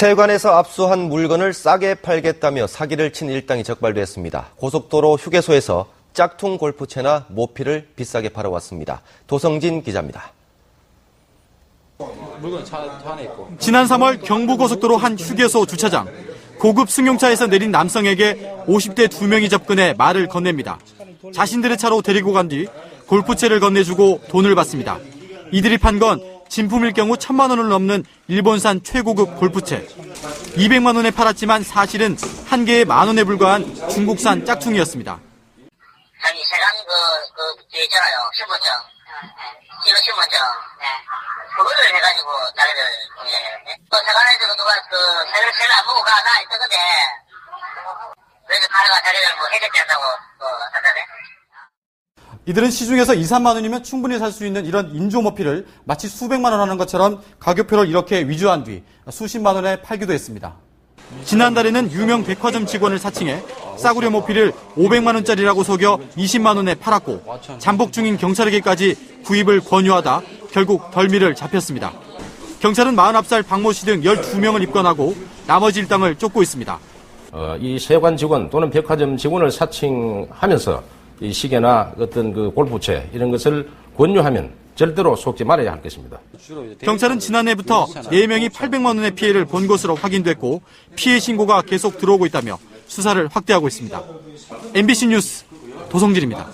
세관에서 압수한 물건을 싸게 팔겠다며 사기를 친 일당이 적발됐습니다. 고속도로 휴게소에서 짝퉁 골프채나 모피를 비싸게 팔아왔습니다. 도성진 기자입니다. 물건 차, 차 안에 있고. 지난 3월 경부고속도로 한 휴게소 주차장. 고급 승용차에서 내린 남성에게 50대 두 명이 접근해 말을 건넵니다. 자신들의 차로 데리고 간 뒤 골프채를 건네주고 돈을 받습니다. 이들이 판 건 진품일 경우 천만 원을 넘는 일본산 최고급 골프채. 200만 원에 팔았지만 사실은 한 개에 만 원에 불과한 중국산 짝퉁이었습니다. 자기 세관 그, 그, 그 있잖아요. 신분증. 신호 신분증. 그거를 해가지고 자기들 공개하는데. 그 세관에서 누가 그, 세를, 세를 안 보고 가, 나 있던데. 그래서 가다가 자기들 뭐 해결된다고, 그, 하던데. 이들은 시중에서 2, 3만 원이면 충분히 살 수 있는 이런 인조모피를 마치 수백만 원 하는 것처럼 가격표를 이렇게 위조한 뒤 수십만 원에 팔기도 했습니다. 지난달에는 유명 백화점 직원을 사칭해 싸구려 모피를 500만 원짜리라고 속여 20만 원에 팔았고 잠복 중인 경찰에게까지 구입을 권유하다 결국 덜미를 잡혔습니다. 경찰은 49살 박모 씨 등 12명을 입건하고 나머지 일당을 쫓고 있습니다. 어, 이 세관 직원 또는 백화점 직원을 사칭하면서 이 시계나 어떤 그 골프채 이런 것을 권유하면 절대로 속지 말아야 할 것입니다. 경찰은 지난해부터 4명이 800만 원의 피해를 본 것으로 확인됐고 피해 신고가 계속 들어오고 있다며 수사를 확대하고 있습니다. MBC 뉴스 도성진입니다.